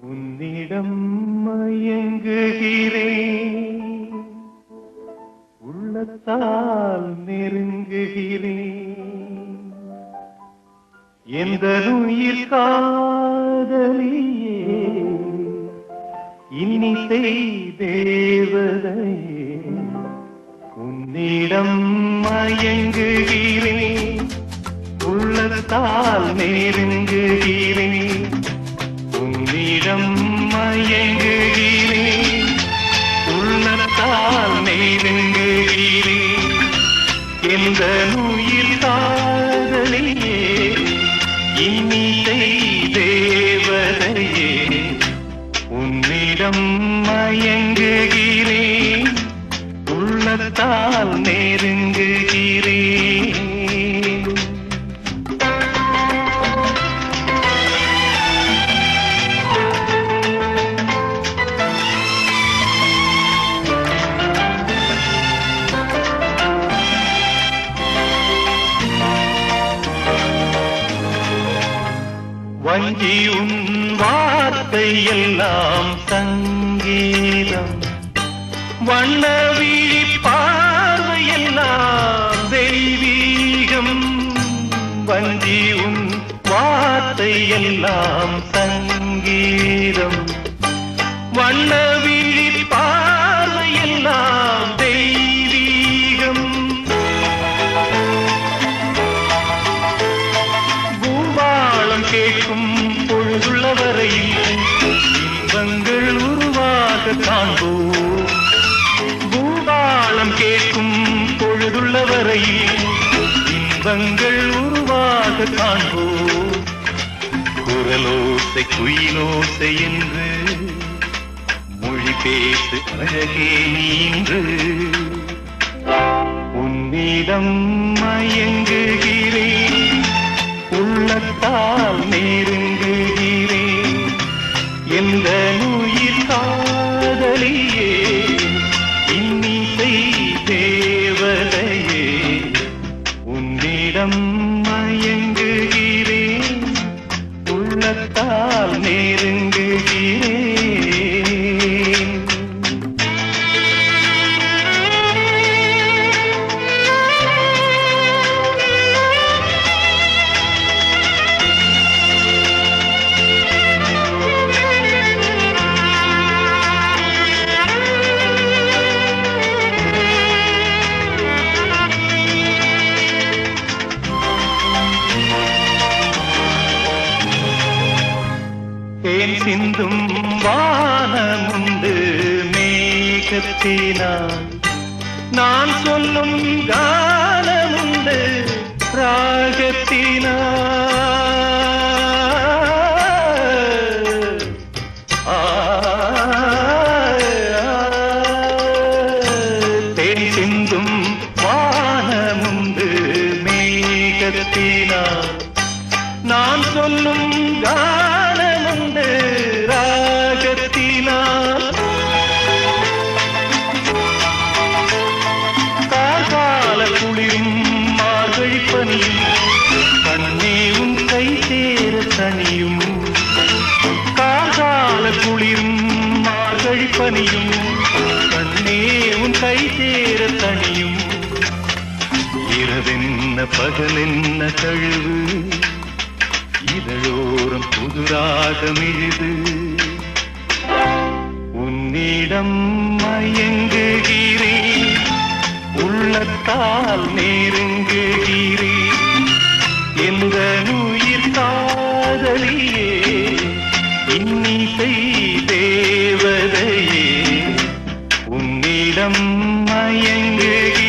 உன்னிடம் மயங்குகிறேன். உள்ளத்தால் நெருங்குகிறேன். எந்த உயிர் காதலியே. இன்னிசை தேவதையே உன்னிடம் மயங்குகிறேன். உள்ளத்தால் நெருங்குகிறேன். உன்னிடம் மயங்குகிறேன். உள்ளத்தால் நெருங்குகிறேன். எந்த உயிர் காதலியே இன்னிசை தேவதையே உன்னிடம் மயங்குகிறேன் உள்ளத்தால் நெருங்குகிறேன் வஞ்சி உன் வார்த்தை எல்லாம் சங்கீதம் வண்ண வீழி பார்வை எல்லாம் தெய்வீகம் வஞ்சி உன் வார்த்தை எல்லாம் சங்கீதம் வண்ண சொந்தங்கள் உருவாக காண்போம் குரலோசை குயிலோசை என்று மொழி பேசு அழகே நீன்று. உன்னிடம் மயங்குகிறேன். உள்ளத்தால் நேரு சிந்தும் வானமுண்டு மேகத்தினான் நான் சொல்லும் கானமுண்டு ராகத்தினான் தேன் சிந்தும் வானமுண்டு மேகத்தினான் நான் சொல்லும் கா சேர தனியும் குளிரும் மார்கழி பனியும் கண்ணே உன் கை சேர தனியும். இரவென்ன பகலென்ன கழுவு இதழோரம் புதுராக மிழுது. உன்னிடம் மயங்குகிறேன் உள்ளத்தால் நேருங்க இடம் மயங்குகிற